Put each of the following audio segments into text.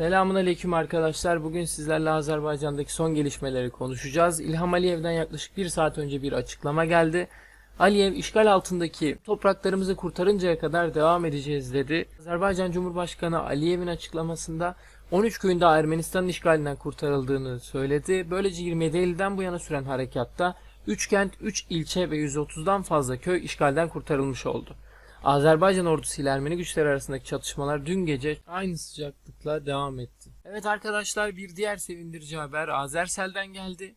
Selamun Aleyküm arkadaşlar. Bugün sizlerle Azerbaycan'daki son gelişmeleri konuşacağız. İlham Aliyev'den yaklaşık bir saat önce bir açıklama geldi. Aliyev işgal altındaki topraklarımızı kurtarıncaya kadar devam edeceğiz dedi. Azerbaycan Cumhurbaşkanı Aliyev'in açıklamasında 13 köyün daha Ermenistan'ın işgalinden kurtarıldığını söyledi. Böylece 27 Eylül'den bu yana süren harekatta 3 kent, 3 ilçe ve 130'dan fazla köy işgalden kurtarılmış oldu. Azerbaycan ordusu ile Ermeni güçleri arasındaki çatışmalar dün gece aynı sıcaklıkla devam etti. Evet arkadaşlar bir diğer sevindirici haber Azersel'den geldi.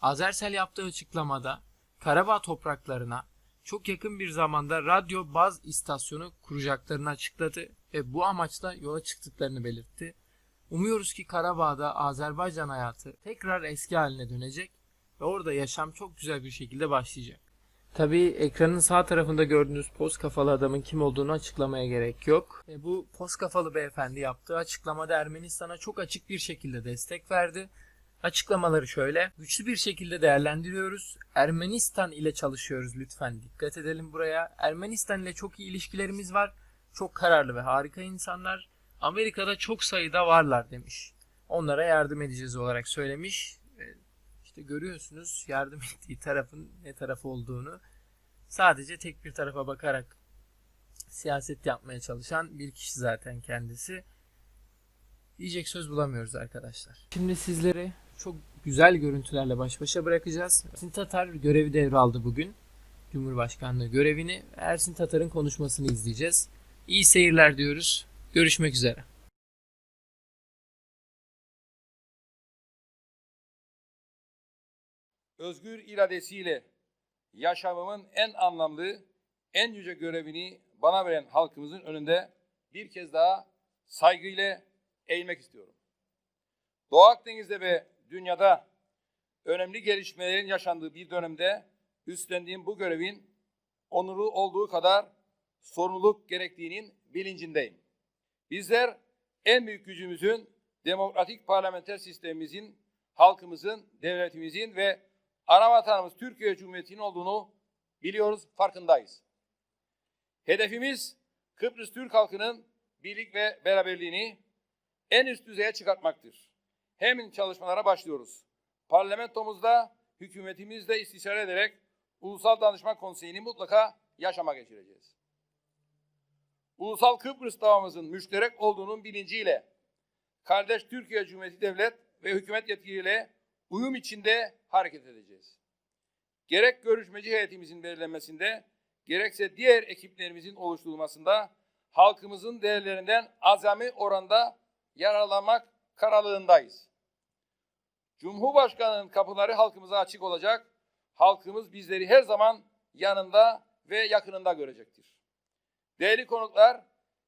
Azersel yaptığı açıklamada Karabağ topraklarına çok yakın bir zamanda radyo baz istasyonu kuracaklarını açıkladı ve bu amaçla yola çıktıklarını belirtti. Umuyoruz ki Karabağ'da Azerbaycan hayatı tekrar eski haline dönecek ve orada yaşam çok güzel bir şekilde başlayacak. Tabii ekranın sağ tarafında gördüğünüz poz kafalı adamın kim olduğunu açıklamaya gerek yok. E bu poz kafalı beyefendi yaptığı açıklamada Ermenistan'a çok açık bir şekilde destek verdi. Açıklamaları şöyle. Güçlü bir şekilde değerlendiriyoruz. Ermenistan ile çalışıyoruz lütfen dikkat edelim buraya. Ermenistan ile çok iyi ilişkilerimiz var. Çok kararlı ve harika insanlar. Amerika'da çok sayıda varlar demiş. Onlara yardım edeceğiz olarak söylemiş. İşte görüyorsunuz yardım ettiği tarafın ne tarafı olduğunu. Sadece tek bir tarafa bakarak siyaset yapmaya çalışan bir kişi zaten kendisi. Diyecek söz bulamıyoruz arkadaşlar. Şimdi sizleri çok güzel görüntülerle baş başa bırakacağız. Ersin Tatar görevi devraldı bugün. Cumhurbaşkanlığı görevini. Ersin Tatar'ın konuşmasını izleyeceğiz. İyi seyirler diyoruz. Görüşmek üzere. Özgür iradesiyle yaşamımın en anlamlı, en yüce görevini bana veren halkımızın önünde bir kez daha saygıyla eğilmek istiyorum. Doğu Akdeniz'de ve dünyada önemli gelişmelerin yaşandığı bir dönemde üstlendiğim bu görevin onuru olduğu kadar sorumluluk gerektiğinin bilincindeyim. Bizler en büyük gücümüzün demokratik parlamenter sistemimizin, halkımızın, devletimizin ve ana vatanımız Türkiye Cumhuriyeti'nin olduğunu biliyoruz, farkındayız. Hedefimiz Kıbrıs Türk halkının birlik ve beraberliğini en üst düzeye çıkartmaktır. Hemen çalışmalara başlıyoruz. Parlamentomuzda, hükümetimizle istişare ederek Ulusal Danışma Konseyi'ni mutlaka yaşama geçireceğiz. Ulusal Kıbrıs davamızın müşterek olduğunun bilinciyle kardeş Türkiye Cumhuriyeti Devlet ve hükümet yetkiliyle uyum içinde hareket edeceğiz. Gerek görüşmeci heyetimizin belirlenmesinde, gerekse diğer ekiplerimizin oluşturulmasında halkımızın değerlerinden azami oranda yararlanmak kararlılığındayız. Cumhurbaşkanının kapıları halkımıza açık olacak. Halkımız bizleri her zaman yanında ve yakınında görecektir. Değerli konuklar,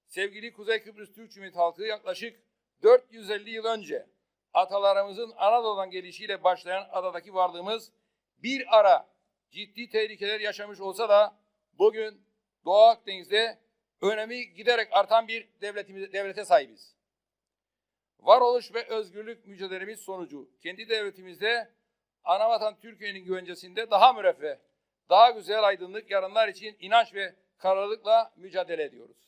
sevgili Kuzey Kıbrıs Türk Cumhuriyeti halkı yaklaşık 450 yıl önce atalarımızın Anadolu'dan gelişiyle başlayan adadaki varlığımız bir ara ciddi tehlikeler yaşamış olsa da bugün Doğu Akdeniz'de önemi giderek artan bir devletimiz, devlete sahibiz. Varoluş ve özgürlük mücadelemiz sonucu kendi devletimizde anavatan Türkiye'nin güvencesinde daha müreffeh, daha güzel aydınlık yarınlar için inanç ve kararlılıkla mücadele ediyoruz.